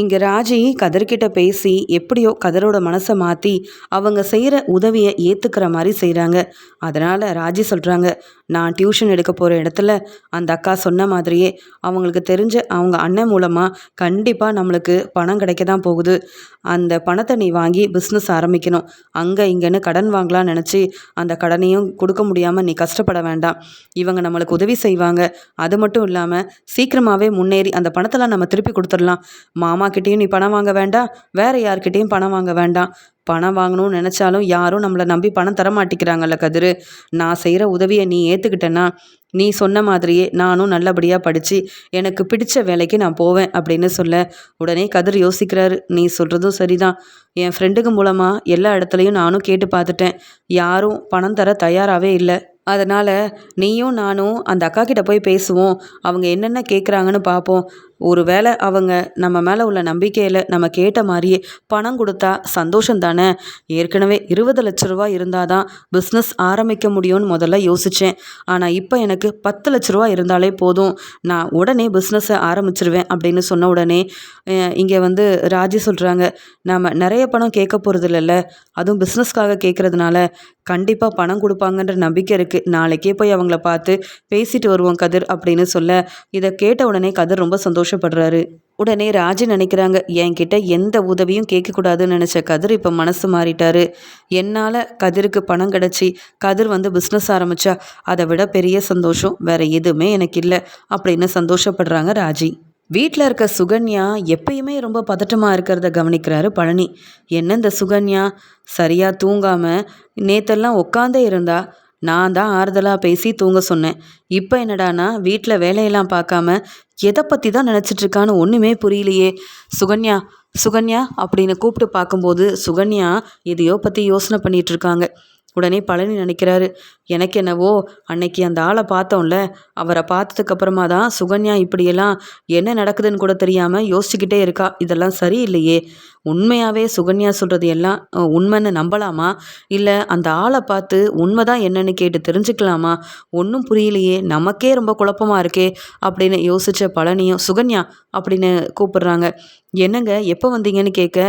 இங்கே ராஜி கதர்கிட்ட பேசி எப்படியோ கதரோட மனசை மாற்றி அவங்க செய்கிற உதவியை ஏற்றுக்கிற மாதிரி செய்கிறாங்க அதனால் ராஜி சொல்கிறாங்க நான் டியூஷன் எடுக்க போகிற இடத்துல அந்த அக்கா சொன்ன மாதிரியே அவங்களுக்கு தெரிஞ்ச அவங்க அண்ணன் மூலமாக கண்டிப்பாக நம்மளுக்கு பணம் கிடைக்க தான் போகுது. அந்த பணத்தை நீ வாங்கி பிஸ்னஸ் ஆரம்பிக்கணும். அங்கே இங்கேன்னு கடன் வாங்கலாம்னு நினச்சி அந்த கடனையும் கொடுக்க முடியாமல் நீ கஷ்டப்பட வேண்டாம். இவங்க நம்மளுக்கு உதவி செய்வாங்க. அது மட்டும் இல்லாமல் சீக்கிரமாகவே முன்னேறி அந்த பணத்தெல்லாம் நம்ம திருப்பி கொடுத்துடலாம். மாமா கிட்டேயும் நீ பணம் வாங்க வேண்டாம் வேறு யார்கிட்டேயும் பணம் வாங்க வேண்டாம் பணம் வாங்கணும்னு நினச்சாலும் யாரும் நம்மளை நம்பி பணம் தர மாட்டேங்கிறாங்கல்ல கதிர். நான் செய்கிற உதவியை நீ ஏற்றுக்கிட்டேன்னா நீ சொன்ன மாதிரியே நானும் நல்லபடியாக படித்து எனக்கு பிடிச்ச வேலைக்கு நான் போவேன் அப்படின்னு சொல்ல. உடனே கதிர் யோசிக்கிறாரு நீ சொல்கிறதும் சரிதான். என் ஃப்ரெண்டுக்கு மூலமாக எல்லா இடத்துலையும் நானும் கேட்டு பார்த்துட்டேன். யாரும் பணம் தர தயாராகவே இல்லை. அதனால் நீயும் நானும் அந்த அக்கா கிட்ட போய் பேசுவோம். அவங்க என்னென்ன கேட்குறாங்கன்னு பார்ப்போம் ஒரு வேளை அவங்க நம்ம மேலே உள்ள நம்பிக்கையில் நம்ம கேட்ட மாதிரியே பணம் கொடுத்தா சந்தோஷம் தானே? ஏற்கனவே இருபது லட்ச ரூபா இருந்தால் தான் பிஸ்னஸ் ஆரம்பிக்க முடியும்னு முதல்ல யோசித்தேன் ஆனால் இப்போ எனக்கு பத்து லட்ச ரூபா இருந்தாலே போதும். நான் உடனே பிஸ்னஸை ஆரம்பிச்சிருவேன் அப்படின்னு சொன்ன உடனே இங்கே வந்து ராஜி சொல்கிறாங்க நாம் நிறைய பணம் கேட்க போகிறது இல்லைல்ல அதுவும் பிஸ்னஸ்க்காக கேட்குறதுனால கண்டிப்பாக பணம் கொடுப்பாங்கன்ற நம்பிக்கை இருக்குது நாளைக்கே போய் அவங்கள பார்த்து பேசிட்டு வருவோம் கதிர் அப்படின்னு சொல்ல இதை கேட்ட உடனே கதிர் ரொம்ப சந்தோஷப்படுறாரு. உடனே ராஜு நினைக்கிறாங்க என்கிட்ட எந்த உதவியும் கேட்கக்கூடாதுன்னு நினச்ச கதிர் இப்போ மனசு மாறிட்டாரு. என்னால் கதிருக்கு பணம் கிடச்சி கதிர் வந்து பிஸ்னஸ் ஆரம்பித்தா அதை விட பெரிய சந்தோஷம் வேறு எதுவுமே எனக்கு இல்லை அப்படின்னு சந்தோஷப்படுறாங்க ராஜி. வீட்டில் இருக்க சுகன்யா எப்பயுமே ரொம்ப பதட்டமாக இருக்கிறத கவனிக்கிறாரு பழனி. என்ன இந்த சுகன்யா? சரியாக தூங்காமல் நேத்தெல்லாம் உட்காந்தே இருந்தா? நான் தான் ஆறுதலாக பேசி தூங்க சொன்னேன். இப்போ என்னடானா வீட்டில் வேலையெல்லாம் பார்க்காம எதை பற்றி தான் நினச்சிட்ருக்கான்னு ஒன்றுமே புரியலையே. சுகன்யா சுகன்யா அப்படின்னு கூப்பிட்டு பார்க்கும்போது சுகன்யா எதையோ பற்றி யோசனை பண்ணிகிட்ருக்காங்க உடனே பழனி நினைக்கிறாரு. எனக்கு என்னவோ அன்னைக்கு அந்த ஆளை பார்த்தோம்ல அவரை பார்த்ததுக்கப்புறமா தான் சுகன்யா இப்படியெல்லாம் என்ன நடக்குதுன்னு கூட தெரியாமல் யோசிச்சுக்கிட்டே இருக்கா. இதெல்லாம் சரியில்லையே. உண்மையாகவே சுகன்யா சொல்கிறது எல்லாம் உண்மைன்னு நம்பலாமா? இல்லை அந்த ஆளை பார்த்து உண்மைதான் என்னன்னு கேட்டு தெரிஞ்சுக்கலாமா? ஒன்றும் புரியலையே. நமக்கே ரொம்ப குழப்பமாக இருக்கே அப்படின்னு யோசித்த பழனியும் சுகன்யா அப்படின்னு கூப்பிடுறாங்க. என்னங்க எப்போ வந்தீங்கன்னு கேட்க?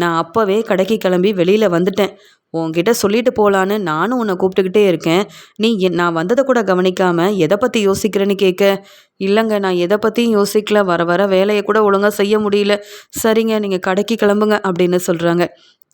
நான் அப்போவே கடைக்கு கிளம்பி வெளியில் வந்துட்டேன். உன்கிட்ட சொல்லிட்டு போகலான்னு நானும் உன்னை கூப்பிட்டுக்கிட்டே இருக்கேன். நீ நான் வந்ததை கூட கவனிக்காமல் எதை பற்றி யோசிக்கிறேன்னு கேட்க. இல்லைங்க நான் எதை பற்றியும் யோசிக்கல. வர வர வேலையை கூட ஒழுங்காக செய்ய முடியல. சரிங்க நீங்கள் கடைக்கு கிளம்புங்க அப்படின்னு சொல்கிறாங்க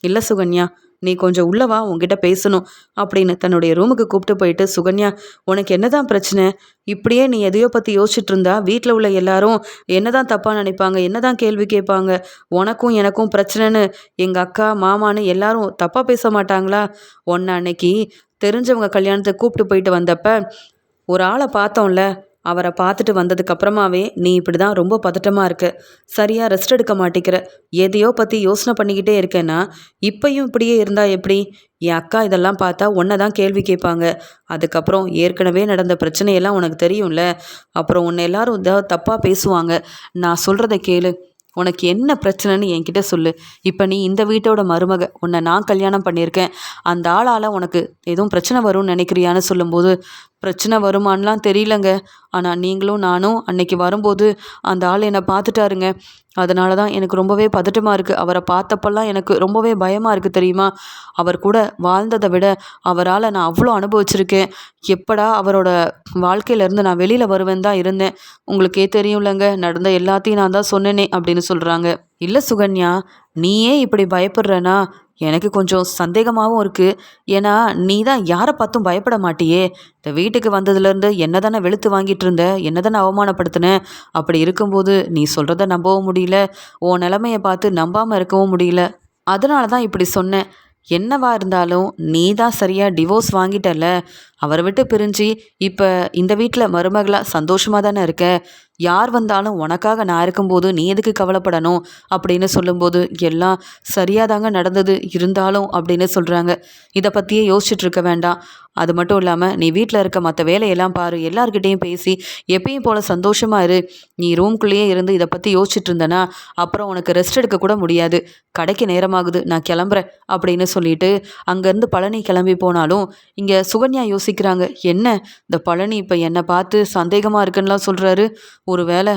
இல்லை சுகன்யா நீ கொஞ்சம் உள்ளவா உங்ககிட்ட பேசணும் அப்படின்னு தன்னுடைய ரூமுக்கு கூப்பிட்டு போயிட்டு சுகன்யா உனக்கு என்னதான் பிரச்சனை? இப்படியே நீ எதையோ பற்றி யோசிச்சுட்டு இருந்தா வீட்டில் உள்ள எல்லாரும் என்னதான் தப்பாக நினைப்பாங்க என்னதான் கேள்வி கேட்பாங்க உனக்கும் எனக்கும் பிரச்சனைன்னு எங்கள் அக்கா மாமான்னு எல்லாரும் தப்பாக பேச மாட்டாங்களா? ஒன்று அன்னைக்கு தெரிஞ்சவங்க கல்யாணத்தை கூப்பிட்டு போயிட்டு வந்தப்ப ஒரு ஆளை பார்த்தோம்ல அவரை பார்த்துட்டு வந்ததுக்கு அப்புறமாவே நீ இப்படி தான் ரொம்ப பதட்டமாக இருக்க. சரியாக ரெஸ்ட் எடுக்க மாட்டேங்கிற. எதையோ பற்றி யோசனை பண்ணிக்கிட்டே இருக்கேன்னா இப்பையும் இப்படியே இருந்தால் எப்படி? என் அக்கா இதெல்லாம் பார்த்தா உன்னை தான் கேள்வி கேட்பாங்க. அதுக்கப்புறம் ஏற்கனவே நடந்த பிரச்சனையெல்லாம் உனக்கு தெரியும்ல. அப்புறம் உன்னை எல்லாரும் ஏதாவது தப்பாக பேசுவாங்க. நான் சொல்கிறத கேளு. உனக்கு என்ன பிரச்சனைன்னு என்கிட்ட சொல்லு. இப்போ நீ இந்த வீட்டோட மருமக. உன்னை நான் கல்யாணம் பண்ணியிருக்கேன். அந்த ஆளால் உனக்கு எதுவும் பிரச்சனை வரும்னு நினைக்கிறியான்னு சொல்லும்போது பிரச்சனை வருமானலாம் தெரியலங்க. ஆனால் நீங்களும் நானும் அன்னைக்கு வரும்போது அந்த ஆள் என்னை பார்த்துட்டாருங்க. அதனால தான் எனக்கு ரொம்பவே பதட்டமாக இருக்குது அவரை பார்த்தப்பெல்லாம் எனக்கு ரொம்பவே பயமாக இருக்குது தெரியுமா? அவர் கூட வாழ்ந்ததை விட அவரால் நான் அவ்வளோ அனுபவிச்சிருக்கேன். எப்படா அவரோட வாழ்க்கையிலேருந்து நான் வெளியில் வருவேன் தான் இருந்தேன். உங்களுக்கே தெரியும்லங்க. நடந்த எல்லாத்தையும் நான் தான் சொன்னேனே அப்படின்னு சொல்கிறாங்க இல்லை சுகன்யா நீயே இப்படி பயப்படுறனா? எனக்கு கொஞ்சம் சந்தேகமாகவும் இருக்குது ஏன்னா நீ தான் யாரை பார்த்தும் பயப்பட மாட்டியே? இந்த வீட்டுக்கு வந்ததுலேருந்து என்ன தானே வெளுத்து வாங்கிட்டு இருந்த? என்ன தானே அவமானப்படுத்தினேன் அப்படி இருக்கும்போது நீ சொல்கிறத நம்பவும் முடியல. உன் நிலமையை பார்த்து நம்பாமல் இருக்கவும் முடியல. அதனால தான் இப்படி சொன்னேன் என்னவா இருந்தாலும் நீ தான் சரியாக டிவோர்ஸ் வாங்கிட்டல அவரை விட்டு பிரிஞ்சு இப்போ இந்த வீட்டில் மருமகளாக சந்தோஷமாக தானே இருக்க? யார் வந்தாலும் உனக்காக நான் இருக்கும்போது நீ எதுக்கு கவலைப்படணும்? அப்படின்னு சொல்லும்போது எல்லாம் சரியாக தாங்க நடந்தது இருந்தாலும் அப்படின்னு சொல்கிறாங்க இதை பற்றியே யோசிச்சுட்டு இருக்க வேண்டாம். அது மட்டும் இல்லாமல் நீ வீட்டில் இருக்க மற்ற வேலையெல்லாம் பாரு எல்லாருக்கிட்டேயும் பேசி எப்பயும் போல் சந்தோஷமாக இரு. நீ ரூம்குள்ளேயே இருந்து இதை பற்றி யோசிச்சுட்டு இருந்தனா அப்புறம் உனக்கு ரெஸ்ட் எடுக்க கூட முடியாது. கடைக்கு நேரமாகுது நான் கிளம்புறேன் அப்படின்னு சொல்லிட்டு அங்கேருந்து பழனி கிளம்பி போனாலும் இங்கே சுகன்யா யோசிக்கிறாங்க என்ன? இந்த பழனி இப்போ என்னை பார்த்து சந்தேகமாக இருக்குன்னுலாம் சொல்கிறாரு ஒருவேளை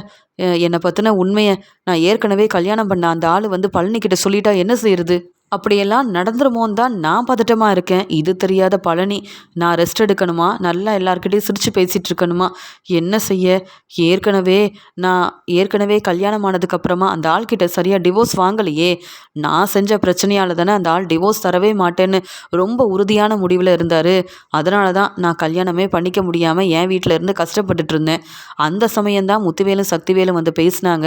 என்னை பற்றின உண்மையை நான் ஏற்கனவே கல்யாணம் பண்ண அந்த ஆள் வந்து பழனிக்கிட்ட சொல்லிட்டா என்ன செய்யறது? அப்படியெல்லாம் நடந்துருமோன்னு தான் நான் பதட்டமா இருக்கேன். இது தெரியாத பழனி, நான் ரெஸ்ட் எடுக்கணுமா? நல்லா எல்லார்கிட்டயும் சிரிச்சு பேசிட்டு இருக்கணுமா? என்ன செய்ய? ஏற்கனவே நான் ஏற்கனவே கல்யாணம் ஆனதுக்கு அப்புறமா அந்த ஆள்கிட்ட சரியா டிவோர்ஸ் வாங்கலையே! நான் செஞ்ச பிரச்சனையால தானே அந்த ஆள் டிவோர்ஸ் தரவே மாட்டேன்னு ரொம்ப உறுதியான முடிவில் இருந்தார் அதனால தான் நான் கல்யாணமே பண்ணிக்க முடியாமல் என் வீட்டில் இருந்து கஷ்டப்பட்டுட்டு இருந்தேன். அந்த சமயம் தான் முத்துவேலும் சக்திவேலும் வந்து பேசினாங்க.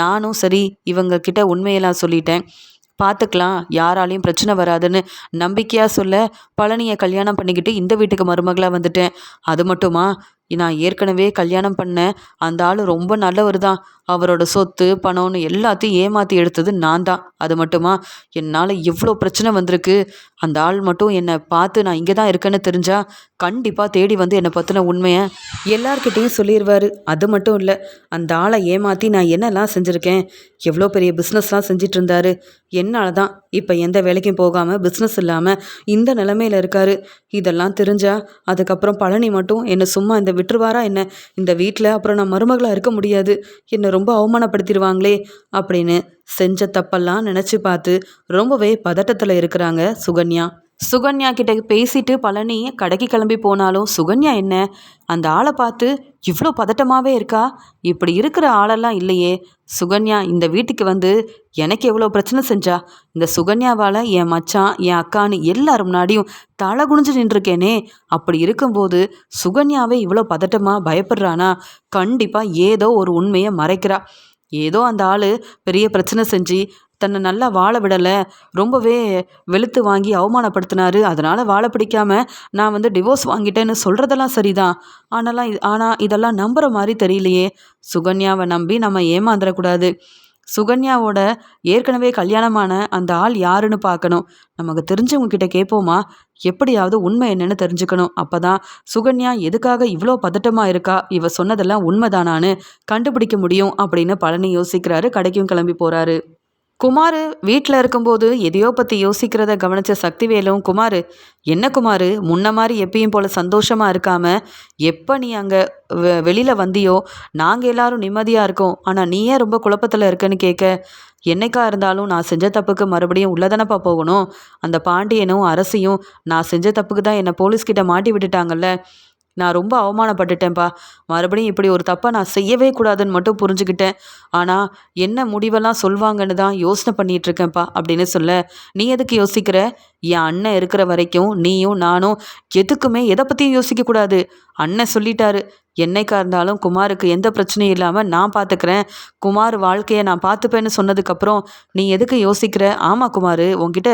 நானும் சரி இவங்க கிட்ட உண்மையெல்லாம் சொல்லிட்டேன். பார்த்துக்கலாம் யாராலையும் பிரச்சனை வராதுன்னு நம்பிக்கையாக சொல்ல பழனியை கல்யாணம் பண்ணிக்கிட்டு இந்த வீட்டுக்கு மருமகளாக வந்துட்டேன். அது மட்டுமா? நான் ஏற்கனவே கல்யாணம் பண்ணேன் அந்த ஆள் ரொம்ப நல்லவர் தான் அவரோட சொத்து பணம்னு எல்லாத்தையும் ஏமாற்றி எடுத்தது நான் தான். அது மட்டுமா? என்னால் எவ்வளோ பிரச்சனை வந்திருக்கு. அந்த ஆள் மட்டும் என்னை பார்த்து நான் இங்கே தான் இருக்கேன்னு தெரிஞ்சா கண்டிப்பாக தேடி வந்து என்னை பற்றின உண்மையை எல்லார்கிட்டேயும் சொல்லிடுவார் அது மட்டும் இல்லை அந்த ஆளை ஏமாற்றி நான் என்னெல்லாம் செஞ்சுருக்கேன்? எவ்வளோ பெரிய பிஸ்னஸ்லாம் செஞ்சிட்டு இருந்தாரு என்னால் தான் இப்போ எந்த வேலைக்கும் போகாமல் பிஸ்னஸ் இல்லாமல் இந்த நிலமையில இருக்காரு. இதெல்லாம் தெரிஞ்சா அதுக்கப்புறம் பழனி மட்டும் என்னை சும்மா இந்த விட்டுருவாரா என்ன? இந்த வீட்டில் அப்புறம் நான் மருமகளாக இருக்க முடியாது. என்னை ரொம்ப அவமானப்படுத்திடுவாங்களே அப்படின்னு செஞ்ச தப்பெல்லாம் நினச்சி பார்த்து ரொம்பவே பதட்டத்தில் இருக்கிறாங்க சுகன்யா. சுகன்யா கிட்ட பேசிட்டு பழனி கடைக்கு கிளம்பி போனாலும் சுகன்யா என்ன? அந்த ஆளை பார்த்து இவ்வளோ பதட்டமாகவே இருக்கா? இப்படி இருக்கிற ஆளெல்லாம் இல்லையே. சுகன்யா இந்த வீட்டுக்கு வந்து எனக்கு எவ்வளோ பிரச்சனை செஞ்சா? இந்த சுகன்யாவால் என் மச்சான் என் அக்கான்னு எல்லார் முன்னாடியும் தலை குனிஞ்சு நின்றுருக்கேனே. அப்படி இருக்கும்போது சுகன்யாவே இவ்வளோ பதட்டமாக பயப்படுறானா? கண்டிப்பாக ஏதோ ஒரு உண்மையை மறைக்கிறா. ஏதோ அந்த ஆள் பெரிய பிரச்சனை செஞ்சு தன்னை நல்லா வாழ விடலை. ரொம்பவே வெளுத்து வாங்கி அவமானப்படுத்தினாரு. அதனால் வாழ பிடிக்காம நான் வந்து டிவோர்ஸ் வாங்கிட்டேன்னு சொல்கிறதெல்லாம் சரிதான். ஆனாலாம் ஆனால் இதெல்லாம் நம்புகிற மாதிரி தெரியலையே. சுகன்யாவை நம்பி நம்ம ஏமாந்துடக்கூடாது சுகன்யாவோட ஏற்கனவே கல்யாணமான அந்த ஆள் யாருன்னு பார்க்கணும். நமக்கு தெரிஞ்சவங்க கிட்ட கேட்போமா எப்படியாவது உண்மை என்னன்னு தெரிஞ்சுக்கணும். அப்போ தான் சுகன்யா எதுக்காக இவ்வளோ பதட்டமாக இருக்கா? இவ சொன்னதெல்லாம் உண்மைதானான்னு கண்டுபிடிக்க முடியும் அப்படின்னு பழனி யோசிக்கிறாரு. கடைக்கும் கிளம்பி போகிறாரு குமார் வீட்டில் இருக்கும்போது எதையோ பற்றி யோசிக்கிறத கவனித்த சக்திவேலும் குமார் என்ன குமார்? முன்ன மாதிரி எப்பயும் போல் சந்தோஷமாக இருக்காம எப்போ நீ அங்கே வெ வெளியில் வந்தியோ? நாங்கள் எல்லாரும் நிம்மதியாக இருக்கோம். ஆனால் நீ ஏன் ரொம்ப குழப்பத்தில் இருக்கன்னு கேட்க என்னைக்கா இருந்தாலும் நான் செஞ்ச தப்புக்கு மறுபடியும் உள்ளதானப்பா போகணும்? அந்த பாண்டியனும் அரசியும் நான் செஞ்ச தப்புக்கு தான் என்னை போலீஸ்கிட்ட மாட்டி விட்டுட்டாங்கல்ல? நான் ரொம்ப அவமானப்பட்டுட்டேன்ப்பா மறுபடியும் இப்படி ஒரு தப்பை நான் செய்யவே கூடாதுன்னு மட்டும் புரிஞ்சுக்கிட்டேன். ஆனால் என்ன முடிவெல்லாம் சொல்வாங்கன்னு தான் யோசனை பண்ணிகிட்டு இருக்கேன்ப்பா அப்படின்னு சொல்ல நீ எதுக்கு யோசிக்கிற? என் அண்ணன் இருக்கிற வரைக்கும் நீயும் நானும் எதுக்குமே எதை பற்றியும் யோசிக்கக்கூடாது அண்ணன் சொல்லிட்டாரு என்னைக்கா இருந்தாலும் குமாருக்கு எந்த பிரச்சனையும் இல்லாமல் நான் பார்த்துக்கிறேன் குமார் வாழ்க்கையை நான் பார்த்துப்பேன்னு சொன்னதுக்கப்புறம் நீ எதுக்கு யோசிக்கிற? ஆமாம் குமார் உன்கிட்ட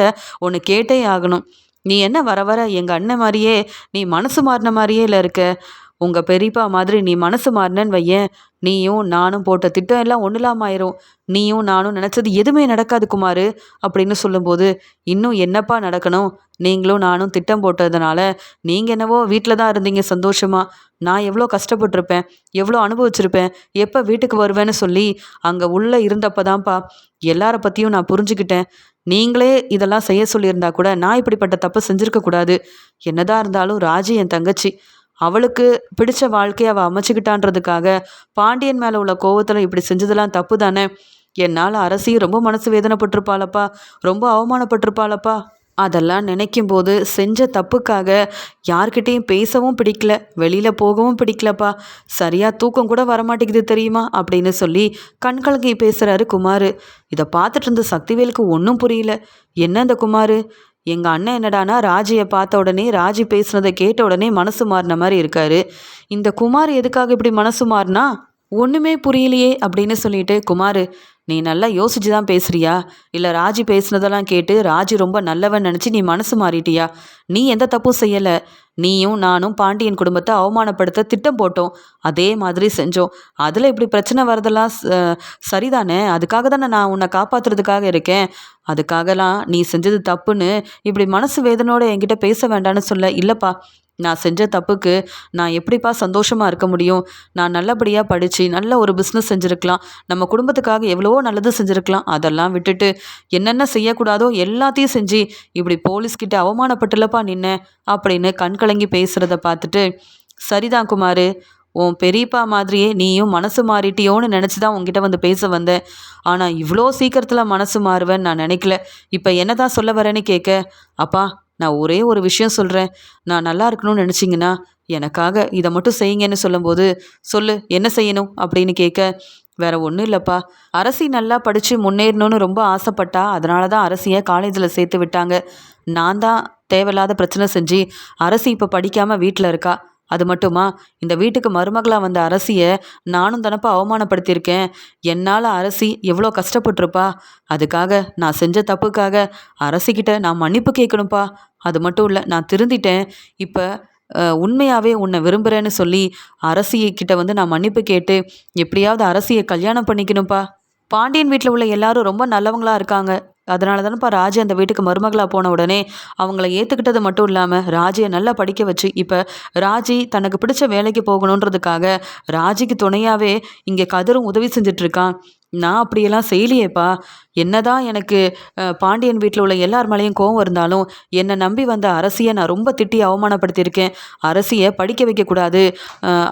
ஒன்று கேட்டே ஆகணும். நீ என்ன வர வர எங்கள் அண்ணன் மாதிரியே நீ மனசு மாறின மாதிரியே இல்லை இருக்க. உங்கள் பெரியப்பா மாதிரி நீ மனசு மாறினேன்னு வையேன். நீயும் நானும் போட்ட திட்டம் எல்லாம் ஒன்றுலாம ஆயிரும் நீயும் நானும் நினச்சது எதுவுமே நடக்காது குமார் அப்படின்னு சொல்லும்போது இன்னும் என்னப்பா நடக்கணும்? நீங்களும் நானும் திட்டம் போட்டதுனால நீங்கள் என்னவோ வீட்டில் தான் இருந்தீங்க சந்தோஷமா. நான் எவ்வளோ கஷ்டப்பட்டிருப்பேன் எவ்வளோ அனுபவிச்சிருப்பேன் எப்போ வீட்டுக்கு வருவேன்னு சொல்லி அங்கே உள்ளே இருந்தப்ப தான்ப்பா எல்லார பற்றியும் நான் புரிஞ்சுக்கிட்டேன். நீங்களே இதெல்லாம் செய்ய சொல்லியிருந்தா கூட நான் இப்படிப்பட்ட தப்பு செஞ்சுருக்க கூடாது. என்னதான் இருந்தாலும் ராஜி என் தங்கச்சி. அவளுக்கு பிடிச்ச வாழ்க்கையை அவள் அமைச்சுக்கிட்டான்றதுக்காக பாண்டியன் மேலே உள்ள கோவத்தில் இப்படி செஞ்சதெல்லாம் தப்பு தானே என்னால் அரசி ரொம்ப மனசு வேதனைப்பட்டிருப்பாளப்பா ரொம்ப அவமானப்பட்டிருப்பாளப்பா. அதெல்லாம் நினைக்கும் போது செஞ்ச தப்புக்காக யார்கிட்டேயும் பேசவும் பிடிக்கல வெளியில் போகவும் பிடிக்கலப்பா. சரியாக தூக்கம் கூட வரமாட்டேங்குது தெரியுமா? அப்படின்னு சொல்லி கண்கலங்கி பேசுகிறாரு குமார். இதை பார்த்துட்டு இருந்த சக்திவேலுக்கு ஒன்றும் புரியல. என்ன இந்த குமார்? எங்கள் அண்ணன் என்னடானா ராஜியை பார்த்த உடனே ராஜி பேசுனதை கேட்ட உடனே மனசு மாறின மாதிரி இருக்காரு. இந்த குமார் எதுக்காக இப்படி மனசு மாறினா? ஒன்றுமே புரியலையே அப்படின்னு சொல்லிட்டு குமார் நீ நல்லா யோசிச்சு தான் பேசுறியா? இல்லை ராஜி பேசுனதெல்லாம் கேட்டு ராஜி ரொம்ப நல்லவன் நினச்சி நீ மனசு மாறிட்டியா? நீ எந்த தப்பும் செய்யலை. நீயும் நானும் பாண்டியன் குடும்பத்தை அவமானப்படுத்த திட்டம் போட்டோம். அதே மாதிரி செஞ்சோம். அதில் இப்படி பிரச்சனை வரதெல்லாம் சரிதானே? அதுக்காக தானே நான் உன்னை காப்பாற்றுறதுக்காக இருக்கேன். அதுக்காகலாம் நீ செஞ்சது தப்புன்னு இப்படி மனசு வேதனோட என்கிட்ட பேச வேண்டான்னு சொல்ல இல்லைப்பா. நான் செஞ்ச தப்புக்கு நான் எப்படிப்பா சந்தோஷமாக இருக்க முடியும்? நான் நல்லபடியாக படித்து நல்ல ஒரு பிஸ்னஸ் செஞ்சுருக்கலாம். நம்ம குடும்பத்துக்காக எவ்வளவோ நல்லது செஞ்சுருக்கலாம். அதெல்லாம் விட்டுட்டு என்னென்ன செய்யக்கூடாதோ எல்லாத்தையும் செஞ்சு இப்படி போலீஸ்கிட்ட அவமானப்பட்டுலப்பா நின்ன அப்படின்னு கண் கலங்கி பேசுகிறத பார்த்துட்டு சரிதான் குமார் உன் பெரியப்பா மாதிரியே நீயும் மனசு மாறிட்டியோன்னு நினச்சி தான் உங்ககிட்ட வந்து பேச வந்தேன். ஆனால் இவ்வளோ சீக்கிரத்தில் மனசு மாறுவேன்னு நான் நினைக்கல. இப்போ என்ன தான் சொல்ல வரேன்னு கேட்க அப்பா நான் ஒரே ஒரு விஷயம் சொல்கிறேன் நான் நல்லா இருக்கணும்னு நினச்சிங்கன்னா எனக்காக இதை மட்டும் செய்யுங்கன்னு சொல்லும்போது சொல்லு என்ன செய்யணும்? அப்படின்னு கேட்க வேற ஒன்றும் இல்லைப்பா. அரசி நல்லா படித்து முன்னேறணும்னு ரொம்ப ஆசைப்பட்டா அதனால தான் அரசியை காலேஜில் சேர்த்து விட்டாங்க. நான் தான் தேவையில்லாத பிரச்சனை செஞ்சு அரசி இப்போ படிக்காமல் வீட்டில் இருக்கா? அது மட்டுமா? இந்த வீட்டுக்கு மருமகளாக வந்த அரசியை நானும் தனப்பா அவமானப்படுத்தியிருக்கேன். என்னால் அரசி எவ்வளோ கஷ்டப்பட்டிருப்பா? அதுக்காக நான் செஞ்ச தப்புக்காக அரசிக்கிட்ட நான் மன்னிப்பு கேட்கணும்ப்பா. அது மட்டும் இல்லை நான் திருந்திட்டேன். இப்போ உண்மையாகவே உன்னை விரும்புகிறேன்னு சொல்லி அரசியக்கிட்ட வந்து நான் மன்னிப்பு கேட்டு எப்படியாவது அரசியை கல்யாணம் பண்ணிக்கணும்ப்பா. பாண்டியன் வீட்டில் உள்ள எல்லாரும் ரொம்ப நல்லவங்களா இருக்காங்க. அதனால தானேப்பா ராஜி அந்த வீட்டுக்கு மருமகளாக போன உடனே அவங்கள ஏற்றுக்கிட்டது மட்டும் இல்லாமல் ராஜியை நல்லா படிக்க வச்சு இப்போ ராஜி தனக்கு பிடிச்ச வேலைக்கு போகணுன்றதுக்காக ராஜிக்கு துணையாகவே இங்கே கதிரும் உதவி செஞ்சிட்ருக்கான் நான் அப்படியெல்லாம் செய்யலையேப்பா. என்னதான் எனக்கு பாண்டியன் வீட்டில் உள்ள எல்லார் மேலேயும் கோவம் இருந்தாலும் என்னை நம்பி வந்த அரசியை நான் ரொம்ப திட்டி அவமானப்படுத்தியிருக்கேன். அரசியை படிக்க வைக்கக்கூடாது.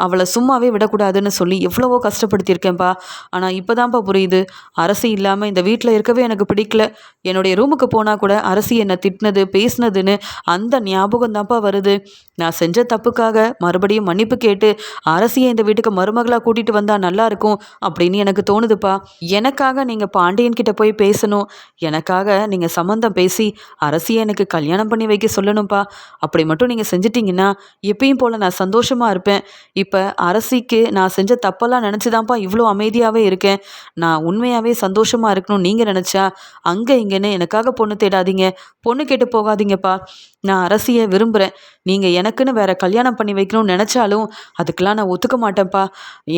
அவளை சும்மாவே விடக்கூடாதுன்னு சொல்லி எவ்வளவோ கஷ்டப்படுத்தியிருக்கேன்ப்பா ஆனால் இப்போ தான்ப்பா புரியுது. அரசி இல்லாமல் இந்த வீட்டில் இருக்கவே எனக்கு பிடிக்கல. என்னுடைய ரூமுக்கு போனால் கூட அரசி என்னை திட்டினது பேசினதுன்னு அந்த ஞாபகம் தான்ப்பா வருது. நான் செஞ்ச தப்புக்காக மறுபடியும் மன்னிப்பு கேட்டு அரசியை இந்த வீட்டுக்கு மருமகளாக கூட்டிகிட்டு வந்தால் நல்லாயிருக்கும் அப்படின்னு எனக்கு தோணுதுப்பா. எனக்காக நீங்கள் பாண்டியன் கிட்ட போய் பேசணும். எனக்காக நீங்கள் சம்மந்தம் பேசி அரசியை எனக்கு கல்யாணம் பண்ணி வைக்க சொல்லணும்ப்பா அப்படி மட்டும் நீங்கள் செஞ்சிட்டிங்கன்னா எப்பயும் போல் நான் சந்தோஷமாக இருப்பேன். இப்போ அரசிக்கு நான் செஞ்ச தப்பெல்லாம் நினச்சி தான்ப்பா இவ்வளோ அமைதியாகவே இருக்கேன். நான் உண்மையாகவே சந்தோஷமாக இருக்கணும் நீங்கள் நினச்சா அங்கே இங்கேன்னு எனக்காக பொண்ணு தேடாதீங்க. பொண்ணு கேட்டு போகாதீங்கப்பா. நான் அரசியை விரும்புகிறேன் நீங்கள் எனக்குன்னு வேற கல்யாணம் பண்ணி வைக்கணும்னு நினச்சாலும் அதுக்கெல்லாம் நான் ஒத்துக்க மாட்டேன்ப்பா.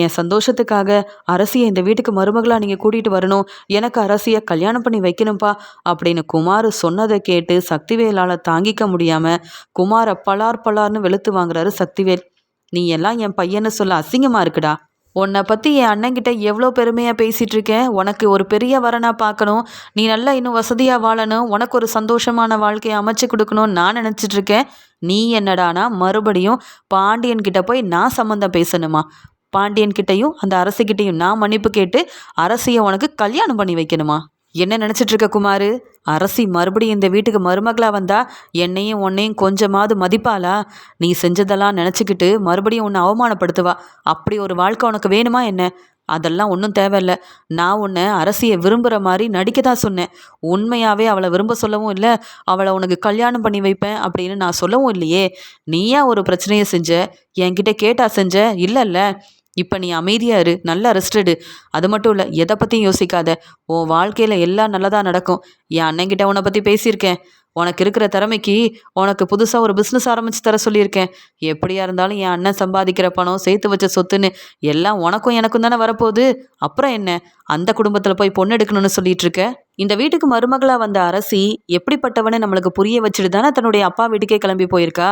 என் சந்தோஷத்துக்காக அரசியை இந்த வீட்டுக்கு மருமகளாக நீங்கள் கூட்டிகிட்டு வரணும். எனக்கு அரசியை கல்யாணம் பண்ணி வைக்கணும்ப்பா அப்படின்னு குமார் சொன்னதை கேட்டு சக்திவேலால் தாங்கிக்க முடியாமல் குமாரை பலார் பலார்னு வெளுத்து வாங்குறாரு சக்திவேல். நீ எல்லாம் என் பையனை சொல்ல அசிங்கமாக இருக்குடா. உன்னை பற்றி என் அண்ணங்கிட்ட எவ்வளோ பெருமையாக பேசிகிட்டு இருக்கேன். உனக்கு ஒரு பெரிய வரனாக பார்க்கணும் நீ நல்லா இன்னும் வசதியாக வாழணும். உனக்கு ஒரு சந்தோஷமான வாழ்க்கையை அமைச்சு கொடுக்கணும்னு நான் நினச்சிட்ருக்கேன் நீ என்னடானா மறுபடியும் பாண்டியன் கிட்ட போய் நான் சம்மந்தம் பேசணுமா? பாண்டியன் கிட்டையும் அந்த அரசுக்கிட்டையும் நான் மன்னிப்பு கேட்டு அரசியை உனக்கு கல்யாணம் பண்ணி வைக்கணுமா? என்ன நினச்சிட்டு இருக்க குமாரு? அரசி மறுபடியும் இந்த வீட்டுக்கு மருமகளாக வந்தா என்னையும் உன்னையும் கொஞ்சமாவது மதிப்பாளா? நீ செஞ்சதெல்லாம் நினச்சிக்கிட்டு மறுபடியும் உன்னை அவமானப்படுத்துவா? அப்படி ஒரு வாழ்க்கை உனக்கு வேணுமா என்ன? அதெல்லாம் ஒன்றும் தேவையில்ல. நான் உன்னை அரசியை விரும்புகிற மாதிரி நடிக்க தான் சொன்னேன். உண்மையாகவே அவளை விரும்ப சொல்லவும் இல்லை. அவளை உனக்கு கல்யாணம் பண்ணி வைப்பேன் அப்படின்னு நான் சொல்லவும் இல்லையே. நீயா ஒரு பிரச்சனையை செஞ்ச? என்கிட்ட கேட்டா செஞ்ச? இல்லைல்ல இப்போ நீ அமைதியாக இரு. நல்லா ரெஸ்டடு அது மட்டும் இல்லை எதை பற்றியும் யோசிக்காத. உன் வாழ்க்கையில் எல்லாம் நல்லதாக நடக்கும். என் அண்ணன்கிட்ட உன்னை பற்றி பேசியிருக்கேன். உனக்கு இருக்கிற திறமைக்கு உனக்கு புதுசாக ஒரு பிஸ்னஸ் ஆரம்பித்து தர சொல்லியிருக்கேன். எப்படியா இருந்தாலும் என் அண்ணன் சம்பாதிக்கிற பணம் சேர்த்து வச்ச சொத்துன்னு எல்லாம் உனக்கும் எனக்கும் தானே வரப்போகுது. அப்புறம் என்ன? அந்த குடும்பத்தில் போய் பொண்ணு எடுக்கணும்னு சொல்லிட்டு இருக்க? இந்த வீட்டுக்கு மருமகளாக வந்த அரசி எப்படிப்பட்டவனு நம்மளுக்கு புரிய வச்சுட்டு தானே தன்னுடைய அப்பா வீட்டுக்கே கிளம்பி போயிருக்கா?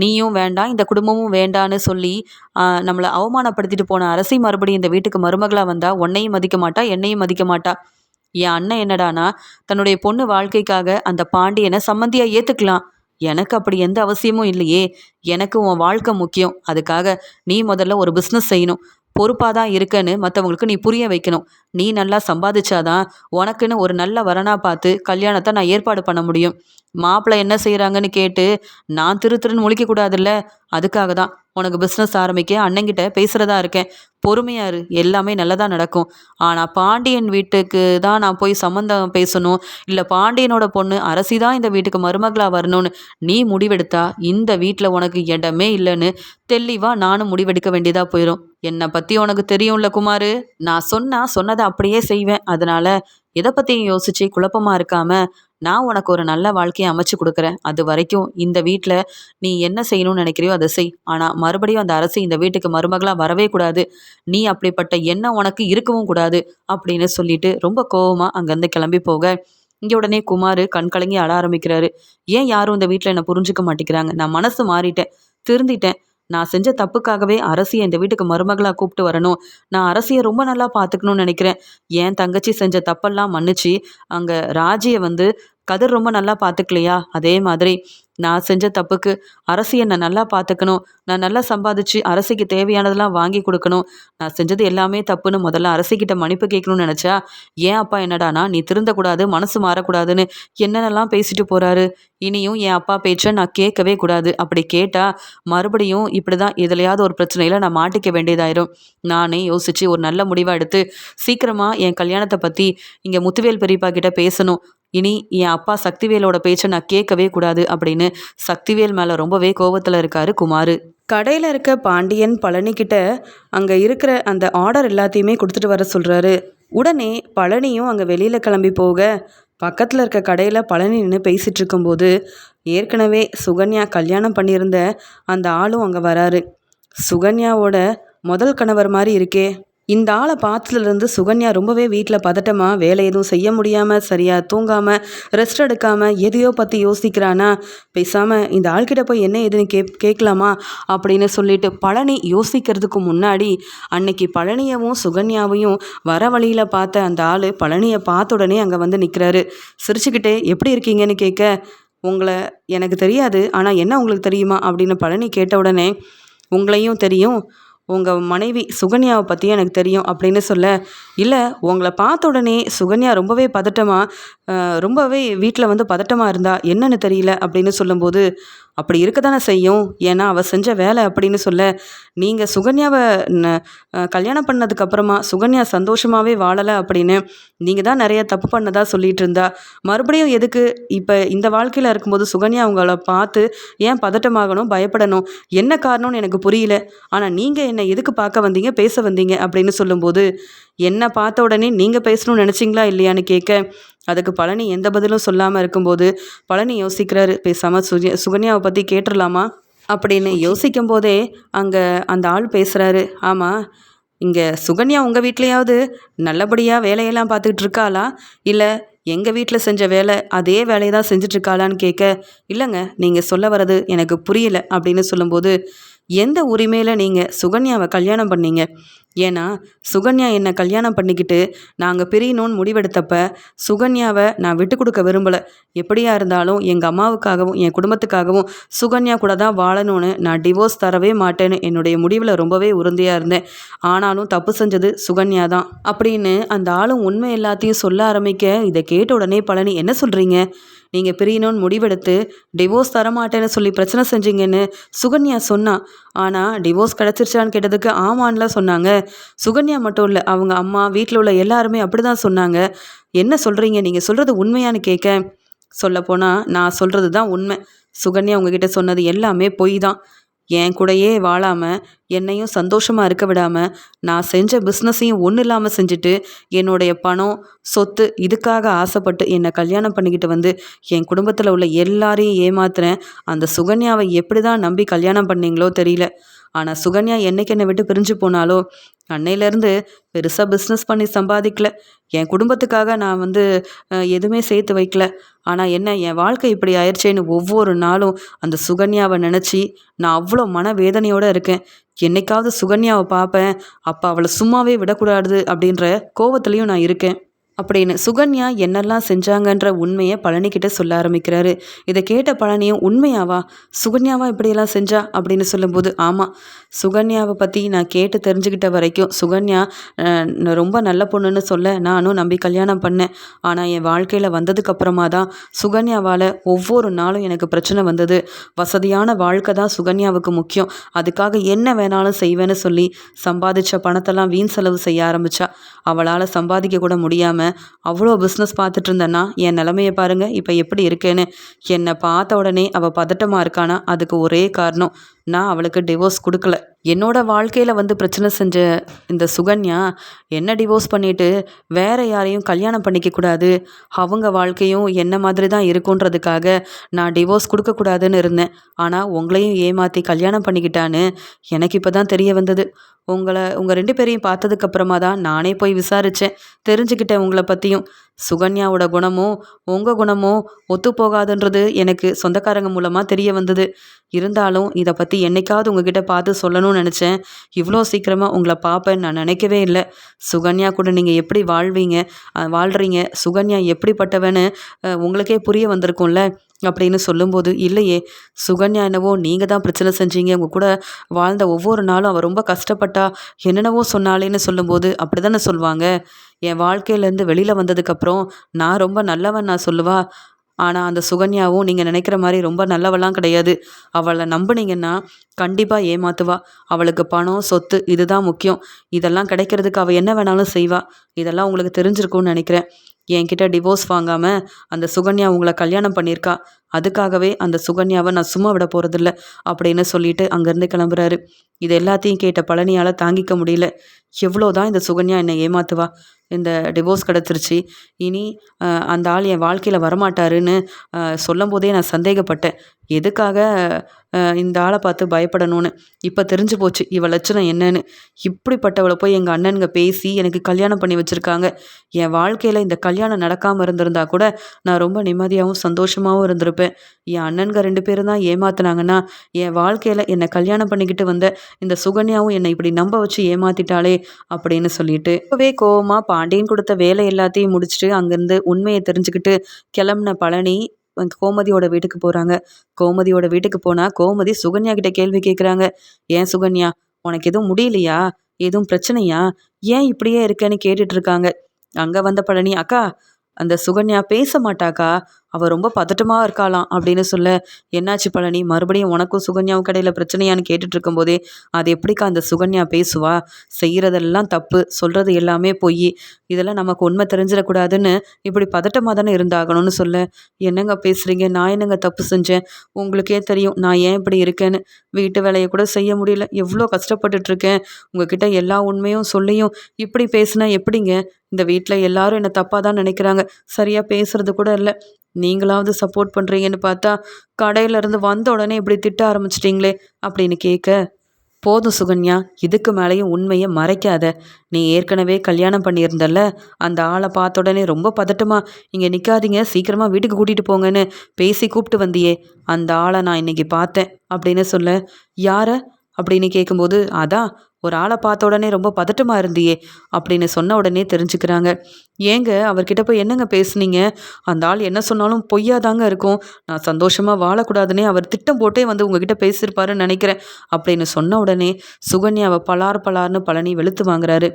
நீயும் வேண்டாம் இந்த குடும்பமும் வேண்டான்னு சொல்லி நம்மளை அவமானப்படுத்திட்டு போன அரசி மறுபடியும் இந்த வீட்டுக்கு மருமகளாக வந்தால் உன்னையும் மதிக்க மாட்டா என்னையும் மதிக்க மாட்டா. என் அண்ணன் என்னடானா தன்னுடைய பொண்ணு வாழ்க்கைக்காக அந்த பாண்டியனை சம்மந்தியாக ஏற்றுக்கலாம் எனக்கு அப்படி எந்த அவசியமும் இல்லையே. எனக்கு உன் வாழ்க்கை முக்கியம். அதுக்காக நீ முதல்ல ஒரு பிஸ்னஸ் செய்யணும். பொறுப்பாக தான் இருக்கன்னு மற்றவங்களுக்கு நீ புரிய வைக்கணும். நீ நல்லா சம்பாதிச்சாதான் உனக்குன்னு ஒரு நல்ல வரனாக பார்த்து கல்யாணத்தை நான் ஏற்பாடு பண்ண முடியும். மாப்பிள்ளை என்ன செய்கிறாங்கன்னு கேட்டு நான் திரு திருன்னு முழிக்கக்கூடாதுல்ல? அதுக்காக தான். உனக்கு பிஸ்னஸ் ஆரம்பிக்க அண்ணங்கிட்ட பேசுகிறதா இருக்கேன். பொறுமையாக இரு. எல்லாமே நல்லதாக நடக்கும். ஆனால் பாண்டியன் வீட்டுக்கு தான் நான் போய் சம்மந்தம் பேசணும். இல்லை பாண்டியனோட பொண்ணு அரசி தான் இந்த வீட்டுக்கு மருமகளாக வரணும்னு நீ முடிவெடுத்தா இந்த வீட்டில் உனக்கு இடமே இல்லைன்னு தெளிவாக நானும் முடிவெடுக்க வேண்டியதாக போயிடும் என்னை பற்றி உனக்கு தெரியும்ல குமார்? நான் சொன்னால் சொன்னதை அப்படியே செய்வேன். அதனால் எதை பற்றியும் யோசித்து குழப்பமாக இருக்காமல் நான் உனக்கு ஒரு நல்ல வாழ்க்கையை அமைச்சு கொடுக்குறேன். அது வரைக்கும் இந்த வீட்டில் நீ என்ன செய்யணும்னு நினைக்கிறியோ அதை செய். ஆனால் மறுபடியும் அந்த அரசு இந்த வீட்டுக்கு மருமகளாக வரவே கூடாது. நீ அப்படிப்பட்ட எண்ணம் உனக்கு இருக்கவும் கூடாது அப்படின்னு சொல்லிட்டு ரொம்ப கோபமாக அங்கேருந்து கிளம்பி போக. இங்கே உடனே குமார் கண் கலங்கி அழ ஆரம்பிக்கிறாரு. ஏன் யாரும் இந்த வீட்டில் என்னை புரிஞ்சுக்க மாட்டேங்கிறாங்க? நான் மனசு மாறிட்டேன். திருந்திட்டேன். நான் செஞ்ச தப்புக்காகவே அரசியை இந்த வீட்டுக்கு மருமகளாக கூப்பிட்டு வரணும். நான் அரசியை ரொம்ப நல்லா பார்த்துக்கணும்னு நினைக்கிறேன். என் தங்கச்சி செஞ்ச தப்பெல்லாம் மன்னிச்சு அங்கே ராஜியை வந்து கதிர் ரொம்ப நல்லா பார்த்துக்கலையா அதே மாதிரி நான் செஞ்ச தப்புக்கு அரசு என்னை நல்லா பார்த்துக்கணும் நான் நல்லா சம்பாதிச்சு அரசிக்கு தேவையானதெல்லாம் வாங்கி கொடுக்கணும். நான் செஞ்சது எல்லாமே தப்புன்னு முதல்ல அரசிக்கிட்ட மன்னிப்பு கேட்கணும்னு நினச்சா ஏன் அப்பா என்னடானா நீ திருந்தக்கூடாது மனசு மாறக்கூடாதுன்னு என்னென்னலாம் பேசிட்டு போகிறாரு இனியும் என் அப்பா பேச்சை நான் கேட்கவே கூடாது. அப்படி கேட்டால் மறுபடியும் இப்படி தான் எதுலையாவது ஒரு பிரச்சனையில் நான் மாட்டிக்க வேண்டியதாயிரும். நானே யோசித்து ஒரு நல்ல முடிவாக எடுத்து சீக்கிரமாக என் கல்யாணத்தை பற்றி இங்கே முத்துவேல் பெரியப்பா கிட்ட பேசணும். இனி என் அப்பா சக்திவேலோட பேச்சை நான் கேட்கவே கூடாது அப்படின்னு சக்திவேல் மேலே ரொம்பவே கோபத்தில் இருக்காரு குமார். கடையில் இருக்க பாண்டியன் பழனிக்கிட்ட அங்கே இருக்கிற அந்த ஆர்டர் எல்லாத்தையுமே கொடுத்துட்டு வர சொல்கிறாரு உடனே பழனியும் அங்கே வெளியில் கிளம்பி போக பக்கத்தில் இருக்க கடையில் பழனி நின்று பேசிகிட்டு இருக்கும்போது ஏற்கனவே சுகன்யா கல்யாணம் பண்ணியிருந்த அந்த ஆளும் அங்கே வராரு. சுகன்யாவோட முதல் கணவர் மாதிரி இருக்கே. இந்த ஆளை பார்த்ததுலேருந்து சுகன்யா ரொம்பவே வீட்டில் பதட்டமாக வேலை எதுவும் செய்ய முடியாமல் சரியாக தூங்காமல் ரெஸ்ட் எடுக்காமல் எதையோ பற்றி யோசிக்கிறானா? பேசாமல் இந்த ஆள்கிட்ட போய் என்ன எதுன்னு கே கேட்கலாமா? அப்படின்னு சொல்லிட்டு பழனி யோசிக்கிறதுக்கு முன்னாடி அன்னைக்கு பழனியவும் சுகன்யாவையும் வர வழியில் பார்த்த அந்த ஆள் பழனியை பார்த்த உடனே அங்கே வந்து நிற்கிறாரு சிரிச்சுக்கிட்டே எப்படி இருக்கீங்கன்னு கேட்க உங்களை எனக்கு தெரியாது ஆனால் என்ன உங்களுக்கு தெரியுமா? அப்படின்னு பழனி கேட்ட உடனே உங்களையும் தெரியும் உங்கள் மனைவி சுகன்யாவை பற்றி எனக்கு தெரியும் அப்படின்னு சொல்ல இல்லை உங்களை பார்த்த உடனே சுகன்யா ரொம்பவே பதட்டமாக ரொம்பவே வீட்டில் வந்து பதட்டமாக இருந்தா என்னன்னு தெரியல? அப்படின்னு சொல்லும்போது அப்படி இருக்க தானே செய்யும்? ஏன்னா அவள் செஞ்ச வேலை அப்படின்னு சொல்ல நீங்கள் சுகன்யாவை கல்யாணம் பண்ணதுக்கப்புறமா சுகன்யா சந்தோஷமாகவே வாழலை அப்படின்னு நீங்கள் தான் நிறைய தப்பு பண்ணதாக சொல்லிகிட்டு இருந்தா மறுபடியும் எதுக்கு இப்போ இந்த வாழ்க்கையில் இருக்கும்போது சுகன்யா அவங்கள பார்த்து ஏன் பதட்டமாகணும் பயப்படணும்? என்ன காரணம்னு எனக்கு புரியல. ஆனால் நீங்கள் என்னை எதுக்கு பார்க்க வந்தீங்க பேச வந்தீங்க அப்படின்னு சொல்லும்போது என்னை பார்த்த உடனே நீங்கள் பேசணும்னு நினச்சிங்களா இல்லையான்னு கேட்க அதுக்கு பழனி எந்த பதிலும் சொல்லாமல் இருக்கும்போது பழனி யோசிக்கிறாரு பேசாமல் சுஜ சுகன்யாவை பற்றி கேட்டுடலாமா? அப்படின்னு யோசிக்கும் போதே அங்கே அந்த ஆள் பேசுகிறாரு ஆமாம் இங்கே சுகன்யா உங்கள் வீட்லேயாவது நல்லபடியாக வேலையெல்லாம் பார்த்துக்கிட்டு இருக்காளா? இல்லை எங்கள் வீட்டில் செஞ்ச வேலை அதே வேலையை தான் செஞ்சிட்ருக்காளான்னு கேட்க இல்லைங்க நீங்கள் சொல்ல வர்றது எனக்கு புரியல அப்படின்னு சொல்லும்போது எந்த உரிமையில் நீங்கள் சுகன்யாவை கல்யாணம் பண்ணீங்க? ஏன்னா சுகன்யா என்னை கல்யாணம் பண்ணிக்கிட்டு நாங்கள் பிரியணும்னு முடிவெடுத்தப்ப சுகன்யாவை நான் விட்டு கொடுக்க விரும்பலை. எப்படியா இருந்தாலும் எங்கள் அம்மாவுக்காகவும் என் குடும்பத்துக்காகவும் சுகன்யா கூட தான் வாழணும்னு நான் டிவோர்ஸ் தரவே மாட்டேன்னு என்னுடைய முடிவில் ரொம்பவே உறுதியாக இருந்தேன். ஆனாலும் தப்பு செஞ்சது சுகன்யா தான். அப்படின்னு அந்த ஆளும் உண்மை எல்லாத்தையும் சொல்ல ஆரம்பிக்க இதை கேட்ட உடனே பழனி என்ன சொல்கிறீங்க நீங்கள் பிரியணும்னு முடிவெடுத்து டிவோர்ஸ் தரமாட்டேன்னு சொல்லி பிரச்சனை செஞ்சீங்கன்னு சுகன்யா சொன்னான் ஆனால் டிவோர்ஸ் கிடச்சிருச்சான்னு கேட்டதுக்கு ஆமான்லாம் சொன்னாங்க. சுகன்யா மட்டும் இல்லை அவங்க அம்மா வீட்டில் உள்ள எல்லாருமே அப்படி தான் சொன்னாங்க. என்ன சொல்கிறீங்க நீங்கள் சொல்கிறது உண்மையான்னு கேட்க சொல்லப்போனால் நான் சொல்கிறது தான் உண்மை. சுகன்யா உங்ககிட்ட சொன்னது எல்லாமே பொய் தான் என் கூடயே வாழாமல் என்னையும் சந்தோஷமாக இருக்க விடாமல் நான் செஞ்ச பிஸ்னஸையும் ஒன்றும் இல்லாமல் செஞ்சுட்டு என்னுடைய பணம் சொத்து இதுக்காக ஆசைப்பட்டு என்னை கல்யாணம் பண்ணிக்கிட்டு வந்து என் குடும்பத்தில் உள்ள எல்லாரையும் ஏமாத்துறேன். அந்த சுகன்யாவை எப்படி தான் நம்பி கல்யாணம் பண்ணீங்களோ தெரியல. ஆனால் சுகன்யா என்னைக்கு என்னை விட்டு பிரிஞ்சு போனாலோ அன்னையிலேருந்து பெருசாக பிஸ்னஸ் பண்ணி சம்பாதிக்கல. என் குடும்பத்துக்காக நான் வந்து எதுவுமே சேர்த்து வைக்கல. ஆனால் என்ன என் வாழ்க்கை இப்படி ஆயிடுச்சேன்னு ஒவ்வொரு நாளும் அந்த சுகன்யாவை நினச்சி நான் அவ்வளோ மன வேதனையோடு இருக்கேன். என்னைக்காவது சுகன்யாவை பார்ப்பேன் அப்போ அவளை சும்மாவே விடக்கூடாது அப்படின்ற கோவத்துலேயும் நான் இருக்கேன். அப்படின்னு. சுகன்யா என்னெல்லாம் செஞ்சாங்கன்ற உண்மையை பழனிக்கிட்ட சொல்ல ஆரம்பிக்கிறாரு. இதை கேட்ட பழனியும் உண்மையாவா? சுகன்யாவா இப்படியெல்லாம் செஞ்சா? அப்படின்னு சொல்லும்போது ஆமாம் சுகன்யாவை பற்றி நான் கேட்டு தெரிஞ்சுக்கிட்ட வரைக்கும் சுகன்யா ரொம்ப நல்ல பொண்ணுன்னு சொல்ல நானும் நம்பி கல்யாணம் பண்ணேன். ஆனால் என் வாழ்க்கையில் வந்ததுக்கப்புறமா தான் சுகன்யாவால் ஒவ்வொரு நாளும் எனக்கு பிரச்சனை வந்தது. வசதியான வாழ்க்கை தான் சுகன்யாவுக்கு முக்கியம். அதுக்காக என்ன வேணாலும் செய்வேன்னு சொல்லி சம்பாதிச்ச பணத்தெல்லாம் வீண் செலவு செய்ய ஆரம்பிச்சா அவளால் சம்பாதிக்க கூட முடியாமல் அவ்வளோ பிஸ்னஸ் பார்த்துட்டு இருந்தேன்னா என் நிலமையை பாருங்கள் இப்போ எப்படி இருக்கேன்னு. என்னை பார்த்த உடனே அவள் பதட்டமாக இருக்கானா அதுக்கு ஒரே காரணம் நான் அவளுக்கு டிவோர்ஸ் கொடுக்கல. என்னோட வாழ்க்கையில் வந்து பிரச்சனை செஞ்ச இந்த சுகன்யா என்ன டிவோர்ஸ் பண்ணிவிட்டு வேற யாரையும் கல்யாணம் பண்ணிக்கக்கூடாது அவங்க வாழ்க்கையும் என்ன மாதிரி தான் இருக்குன்றதுக்காக நான் டிவோர்ஸ் கொடுக்கக்கூடாதுன்னு இருந்தேன். ஆனால் உங்களையும் ஏமாற்றி கல்யாணம் பண்ணிக்கிட்டான்னு எனக்கு இப்போ தான் தெரிய வந்தது. உங்களை உங்கள் ரெண்டு பேரையும் பார்த்ததுக்கப்புறமா தான் நானே போய் விசாரித்தேன் தெரிஞ்சுக்கிட்டேன் உங்களை பற்றியும் சுகன்யாவோட குணமோ உங்கள் குணமோ ஒத்து போகாதுன்றது எனக்கு சொந்தக்காரங்க மூலமாக தெரிய வந்தது. இருந்தாலும் இதை பற்றி என்னைக்காவது உங்ககிட்ட பார்த்து சொல்லணும்னு நினச்சேன். இவ்வளோ சீக்கிரமாக உங்களை பார்ப்பேன்னு நான் நினைக்கவே இல்லை. சுகன்யா கூட நீங்கள் எப்படி வாழ்வீங்க? வாழ்கிறீங்க சுகன்யா எப்படிப்பட்டவன்னு உங்களுக்கே புரிய வந்திருக்கும்ல? அப்படின்னு சொல்லும்போது இல்லையே. சுகன்யா என்னவோ நீங்கள் தான் பிரச்சனை செஞ்சீங்க. உங்கள் கூட வாழ்ந்த ஒவ்வொரு நாளும் அவள் ரொம்ப கஷ்டப்பட்டா என்னென்னவோ சொன்னாலேன்னு சொல்லும்போது அப்படி தானே சொல்லுவாங்க என் வாழ்க்கையிலேருந்து வெளியில் வந்ததுக்கப்புறம் நான் ரொம்ப நல்லவன் நான் சொல்லுவா. ஆனால் அந்த சுகன்யாவும் நீங்கள் நினைக்கிற மாதிரி ரொம்ப நல்லவெல்லாம் கிடையாது. அவளை நம்புனீங்கன்னா கண்டிப்பாக ஏமாத்துவா. அவளுக்கு பணம் சொத்து இதுதான் முக்கியம். இதெல்லாம் கிடைக்கிறதுக்கு அவள் என்ன வேணாலும் செய்வா. இதெல்லாம் உங்களுக்கு தெரிஞ்சிருக்கும்னு நினைக்கிறேன். என்கிட்ட டிவோர்ஸ் வாங்காமல் அந்த சுகன்யா உங்களை கல்யாணம் பண்ணியிருக்கா. அதுக்காகவே அந்த சுகன்யாவை நான் சும்மா விட போகிறதில்ல அப்படின்னு சொல்லிட்டு அங்கேருந்து கிளம்புறாரு. இது எல்லாத்தையும் கேட்ட பழனியால் தாங்கிக்க முடியல. எவ்வளோதான் இந்த சுகன்யா என்னை ஏமாத்துவா? இந்த டிவோர்ஸ் கிடச்சிருச்சு. இனி அந்த ஆள் என் வாழ்க்கையில் வரமாட்டாருன்னு சொல்லும் போதே நான் சந்தேகப்பட்டேன். எதுக்காக இந்த ஆளை பார்த்து பயப்படணும்னு? இப்போ தெரிஞ்சு போச்சு இவள் லட்சணம் என்னன்னு. இப்படிப்பட்டவளை போய் எங்கள் அண்ணனுங்க பேசி எனக்கு கல்யாணம் பண்ணி வச்சுருக்காங்க. என் வாழ்க்கையில் இந்த கல்யாணம் நடக்காமல் இருந்திருந்தா கூட நான் ரொம்ப நிம்மதியாகவும் சந்தோஷமாகவும் இருந்திருப்பேன். என் அண்ணனுங்க ரெண்டு பேரும் தான் ஏமாத்தினாங்கன்னா என் வாழ்க்கையில் என்னை கல்யாணம் பண்ணிக்கிட்டு வந்த இந்த சுகன்யாவும் என்னை இப்படி நம்ப வச்சு ஏமாத்திட்டாளே அப்படின்னு சொல்லிட்டு இப்போவே கோவமா பாண்டியன் கொடுத்த வேலை எல்லாத்தையும் முடிச்சுட்டு அங்கேருந்து உண்மையை தெரிஞ்சுக்கிட்டு கிளம்புன பழனி கோமதியோட வீட்டுக்கு போகிறாங்க கோமதியோட வீட்டுக்கு போனால் கோமதி சுகன்யா கிட்ட கேள்வி கேட்குறாங்க ஏன் சுகன்யா உனக்கு எதுவும் முடியலையா? எதுவும் பிரச்சனையா? ஏன் இப்படியே இருக்கேன்னு கேட்டுட்டு இருக்காங்க. அங்கே வந்த பழனி அக்கா அந்த சுகன்யா பேச மாட்டாக்கா? அவள் ரொம்ப பதட்டமாக இருக்காளாம் அப்படின்னு சொல்ல என்னாச்சு பழனி? மறுபடியும் உனக்கும் சுகன்யாவும் கடையில் பிரச்சனையான்னு கேட்டுட்டு இருக்கும்போதே அது எப்படிக்கா அந்த சுகன்யா பேசுவா? செய்கிறதெல்லாம் தப்பு சொல்கிறது எல்லாமே பொய். இதெல்லாம் நமக்கு உண்மை தெரிஞ்சிடக்கூடாதுன்னு இப்படி பதட்டமாக தானே இருந்தாகணும்னு சொல்ல என்னங்க பேசுகிறீங்க நான் என்னங்க தப்பு செஞ்சேன்? உங்களுக்கே தெரியும் நான் ஏன் இப்படி இருக்கேன்னு. வீட்டு வேலையை கூட செய்ய முடியல. எவ்வளோ கஷ்டப்பட்டுட்ருக்கேன். உங்ககிட்ட எல்லா உண்மையும் சொல்லியும் இப்படி பேசுனா எப்படிங்க? இந்த வீட்டில் எல்லாரும் என்னை தப்பாக தான் நினைக்கிறாங்க. சரியாக பேசுறது கூட இல்லை. நீங்களாவது சப்போர்ட் பண்ணுறீங்கன்னு பார்த்தா கடையிலேருந்து வந்த உடனே இப்படி திட்ட ஆரம்பிச்சிட்டிங்களே அப்படின்னு கேட்க போதும் சுகன்யா இதுக்கு மேலேயும் உண்மையை மறைக்காத. நீ ஏற்கனவே கல்யாணம் பண்ணியிருந்தல்ல அந்த ஆளை பார்த்த உடனே ரொம்ப பதட்டமாக இங்கே நிற்காதீங்க சீக்கிரமாக வீட்டுக்கு கூட்டிகிட்டு போங்கன்னு பேசி கூப்பிட்டு வந்தியே. அந்த ஆளை நான் இன்றைக்கி பார்த்தேன் அப்படின்னு சொல்ல யாரை? அப்படின்னு கேட்கும்போது அதான் ஒரு ஆளை பார்த்த உடனே ரொம்ப பதட்டமாக இருந்தியே அப்படின்னு சொன்ன உடனே தெரிஞ்சுக்கிறாங்க. ஏங்க அவர்கிட்ட போய் என்னங்க பேசுனீங்க? அந்த ஆள் என்ன சொன்னாலும் பொய்யாதாங்க இருக்கும். நான் சந்தோஷமாக வாழக்கூடாதுன்னே அவர் திட்டம் போட்டே வந்து உங்ககிட்ட பேசியிருப்பாருன்னு நினைக்கிறேன் அப்படின்னு சொன்ன உடனே சுகன்யாவை பலார் பலார்னு பழனி வெளுத்து வாங்குறாரு.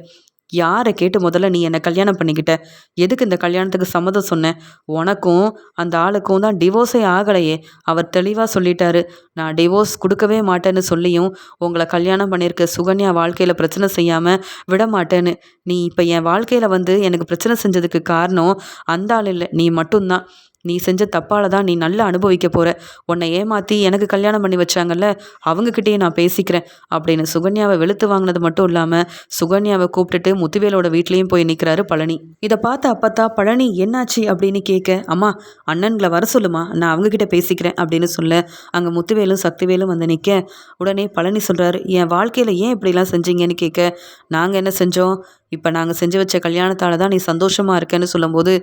யாரை கேட்டு முதல்ல நீ என்னை கல்யாணம் பண்ணிக்கிட்ட? எதுக்கு இந்த கல்யாணத்துக்கு சம்மதம் சொன்னேன் உனக்கும் அந்த ஆளுக்கும் தான் டிவோர்ஸே ஆகலையே. அவர் தெளிவாக சொல்லிட்டாரு. நான் டிவோர்ஸ் கொடுக்கவே மாட்டேன்னு சொல்லியும் உங்களை கல்யாணம் பண்ணியிருக்க சுகன்யா வாழ்க்கையில் பிரச்சனை செய்யாமல் விட மாட்டேன்னு. நீ இப்போ என் வாழ்க்கையில் வந்து எனக்கு பிரச்சனை செஞ்சதுக்கு காரணம் அந்த ஆள் இல்லை. நீ மட்டும்தான். நீ செஞ்ச தப்பால் தான் நீ நல்லா அனுபவிக்க போகிற உன்னை ஏமாற்றி எனக்கு கல்யாணம் பண்ணி வச்சாங்கல்ல அவங்கக்கிட்டேயே நான் பேசிக்கிறேன் அப்படின்னு சுகன்யாவை வெளுத்து வாங்கினது மட்டும் இல்லாமல் சுகன்யாவை கூப்பிட்டுட்டு முத்துவேலோட வீட்லேயும் போய் நிற்கிறாரு பழனி. இதை பார்த்த அப்பத்தா பழனி என்னாச்சு? அப்படின்னு கேட்க அம்மா அண்ணன்களை வர சொல்லுமா நான் அவங்கக்கிட்ட பேசிக்கிறேன் அப்படின்னு சொல்ல அங்கே முத்துவேலும் சக்திவேலும் வந்து நிற்க உடனே பழனி சொல்கிறாரு என் வாழ்க்கையில் ஏன் இப்படிலாம் செஞ்சீங்கன்னு கேட்க நாங்கள் என்ன செஞ்சோம்? இப்போ நாங்கள் செஞ்சு வச்ச கல்யாணத்தால் தான் நீ சந்தோஷமாக இருக்கேன்னு சொல்லும்போது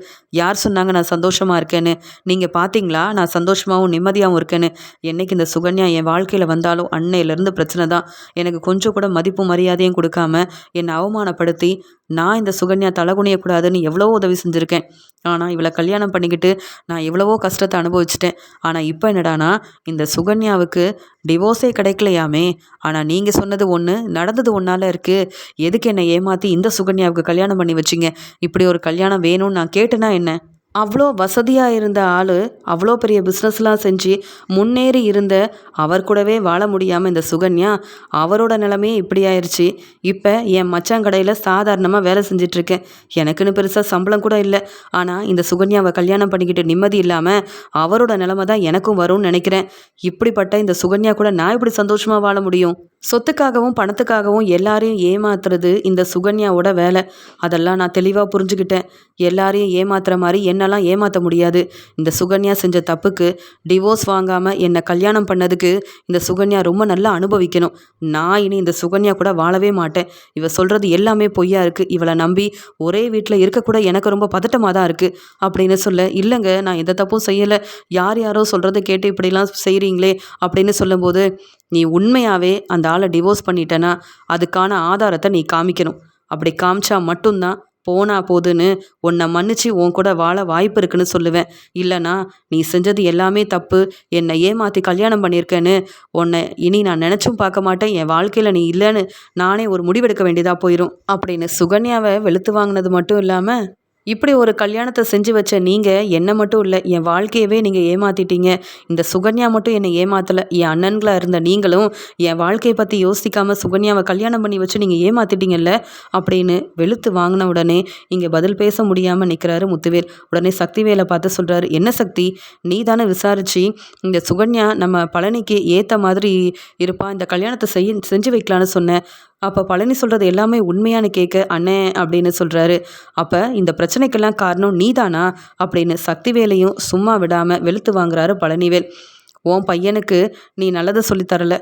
யார் சொன்னாங்க நான் சந்தோஷமாக இருக்கேன்னு? நீங்கள் பார்த்தீங்களா நான் சந்தோஷமாகவும் நிம்மதியாகவும் இருக்கேன்னு. என்றைக்கு இந்த சுகன்யா என் வாழ்க்கையில் வந்தாலும் அன்னையிலேருந்து பிரச்சனை தான். எனக்கு கொஞ்சம் கூட மதிப்பு மரியாதையும் கொடுக்காம என்னை அவமானப்படுத்தி நான் இந்த சுகன்யா தலகுனியக்கூடாதுன்னு எவ்வளவோ உதவி செஞ்சுருக்கேன். ஆனால் இவளை கல்யாணம் பண்ணிக்கிட்டு நான் எவ்வளவோ கஷ்டத்தை அனுபவிச்சிட்டேன். ஆனால் இப்போ என்னடானா இந்த சுகன்யாவுக்கு டிவோர்ஸே கிடைக்கலையாமே. ஆனால் நீங்கள் சொன்னது ஒன்று நடந்தது ஒன்றால் இருக்குது எதுக்கு என்னை ஏமாற்றி இந்த சுகன்யாவுக்கு கல்யாணம் பண்ணி வச்சிங்க? இப்படி ஒரு கல்யாணம் வேணும்னு நான் கேட்டேன்னா என்ன? அவ்வளோ வசதியாக இருந்த ஆள் அவ்வளோ பெரிய பிஸ்னஸ்லாம் செஞ்சு முன்னேறி இருந்த அவர் கூடவே வாழ முடியாமல் இந்த சுகன்யா அவரோட நிலமையே இப்படி ஆயிடுச்சு இப்போ என் மச்சாங்கடையில் சாதாரணமாக வேலை செஞ்சிட்ருக்கேன். எனக்குன்னு பெருசாக சம்பளம் கூட இல்லை. ஆனால் இந்த சுகன்யாவை கல்யாணம் பண்ணிக்கிட்டு நிம்மதி இல்லாமல் அவரோட நிலமை தான் எனக்கும் வரும்னு நினைக்கிறேன். இப்படிப்பட்ட இந்த சுகன்யா கூட நான் இப்படி சந்தோஷமாக வாழ முடியும்? சொத்துக்காகவும் பணத்துக்காகவும் எல்லாரையும் ஏமாத்துறது இந்த சுகன்யாவோட வேலை. அதெல்லாம் நான் தெளிவாக புரிஞ்சுக்கிட்டேன். எல்லாரையும் ஏமாத்துற மாதிரி என்னெல்லாம் ஏமாற்ற முடியாது. இந்த சுகன்யா செஞ்ச தப்புக்கு டிவோர்ஸ் வாங்காமல் என்னை கல்யாணம் பண்ணதுக்கு இந்த சுகன்யா ரொம்ப நல்லா அனுபவிக்கணும். நான் இனி இந்த சுகன்யா கூட வாழவே மாட்டேன். இவ சொல்கிறது எல்லாமே பொய்யா இருக்குது இவளை நம்பி ஒரே வீட்டில் இருக்கக்கூட எனக்கு ரொம்ப பதட்டமாக தான் இருக்குது அப்படின்னு சொல்ல இல்லைங்க நான் எந்த தப்பும் செய்யலை. யார் யாரோ சொல்கிறத கேட்டு இப்படிலாம் செய்கிறீங்களே அப்படின்னு சொல்லும்போது நீ உண்மையாகவே அந்த ஆளை டிவோர்ஸ் பண்ணிட்டேன்னா அதுக்கான ஆதாரத்தை நீ காமிக்கணும். அப்படி காமிச்சா மட்டும்தான் போனா போதுன்னு உன்னை மன்னிச்சு உன் கூட வாழ வாய்ப்பு இருக்குன்னு சொல்லுவேன். இல்லைனா நீ செஞ்சது எல்லாமே தப்பு. என்னை ஏமாற்றி கல்யாணம் பண்ணியிருக்கேன்னு உன்னை இனி நான் நினச்சும் பார்க்க மாட்டேன். என் வாழ்க்கையில் நீ இல்லைன்னு நானே ஒரு முடிவெடுக்க வேண்டியதாக போயிடும் அப்படின்னு சுகன்யாவை வெளுத்து வாங்கினது மட்டும் இல்லாமல் இப்படி ஒரு கல்யாணத்தை செஞ்சு வச்ச நீங்கள் என்ன மட்டும் இல்லை என் வாழ்க்கையவே நீங்கள் ஏமாத்திட்டீங்க. இந்த சுகன்யா மட்டும் என்னை ஏமாத்தலை. என் அண்ணன்களாக இருந்த நீங்களும் என் வாழ்க்கையை பற்றி யோசிக்காமல் சுகன்யாவை கல்யாணம் பண்ணி வச்சு நீங்கள் ஏமாத்திட்டீங்கல்ல? அப்படின்னு வெளுத்து வாங்கின உடனே இங்கே பதில் பேச முடியாமல் நிற்கிறாரு முத்துவேல். உடனே சக்திவேலை பார்த்து சொல்கிறாரு என்ன சக்தி? நீ தானே விசாரிச்சு இந்த சுகன்யா நம்ம பழனிக்கு ஏற்ற மாதிரி இருப்பா இந்த கல்யாணத்தை செய்ய செஞ்சு வைக்கலான்னு சொன்னேன் அப்போ பழனி சொல்கிறது எல்லாமே உண்மையானு கேட்க அண்ணே அப்படின்னு சொல்கிறாரு அப்போ இந்த பிரச்சனைக்கெல்லாம் காரணம் நீதானா? அப்படின்னு சக்திவேலையும் சும்மா விடாமல் வெளுத்து வாங்குறாரு பழனிவேல். உன் பையனுக்கு நீ நல்லதை சொல்லித்தரல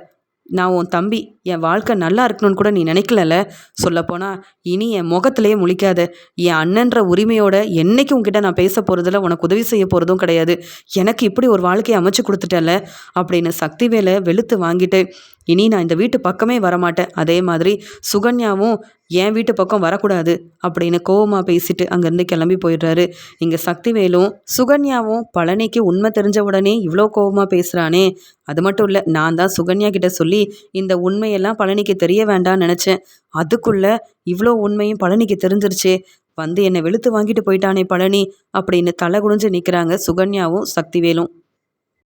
நான் உன் தம்பி. என் வாழ்க்கை நல்லா இருக்கணும்னு கூட நீ நினைக்கலல்ல சொல்லப்போனால் இனி என் முகத்திலேயே முழிக்காத. என் அண்ணன்ற உரிமையோட என்றைக்கு உன்கிட்ட நான் பேச போகிறதில்ல உனக்கு உதவி செய்ய போகிறதும் கிடையாது. எனக்கு இப்படி ஒரு வாழ்க்கையை அமைச்சு கொடுத்துட்டல அப்படின்னு சக்திவேலை வெளுத்து வாங்கிட்டு இனி நான் இந்த வீட்டு பக்கமே வரமாட்டேன். அதே மாதிரி சுகன்யாவும் என் வீட்டு பக்கம் வரக்கூடாது அப்படின்னு கோவமாக பேசிட்டு அங்கேருந்து கிளம்பி போயிடுறாரு. இங்கே சக்திவேலும் சுகன்யாவும் பழனிக்கு உண்மை தெரிஞ்ச உடனே இவ்வளோ கோவமாக பேசுகிறானே அது மட்டும் இல்லை நான் தான் சுகன்யா கிட்ட சொல்லி இந்த உண்மையெல்லாம் பழனிக்கு தெரிய வேண்டாம்னு நினச்சேன். அதுக்குள்ளே இவ்வளோ உண்மையும் பழனிக்கு தெரிஞ்சிருச்சே. வந்து என்னை வெளுத்து வாங்கிட்டு போயிட்டானே பழனி அப்படின்னு தலை குனிஞ்சு நிற்கிறாங்க சுகன்யாவும் சக்திவேலும்.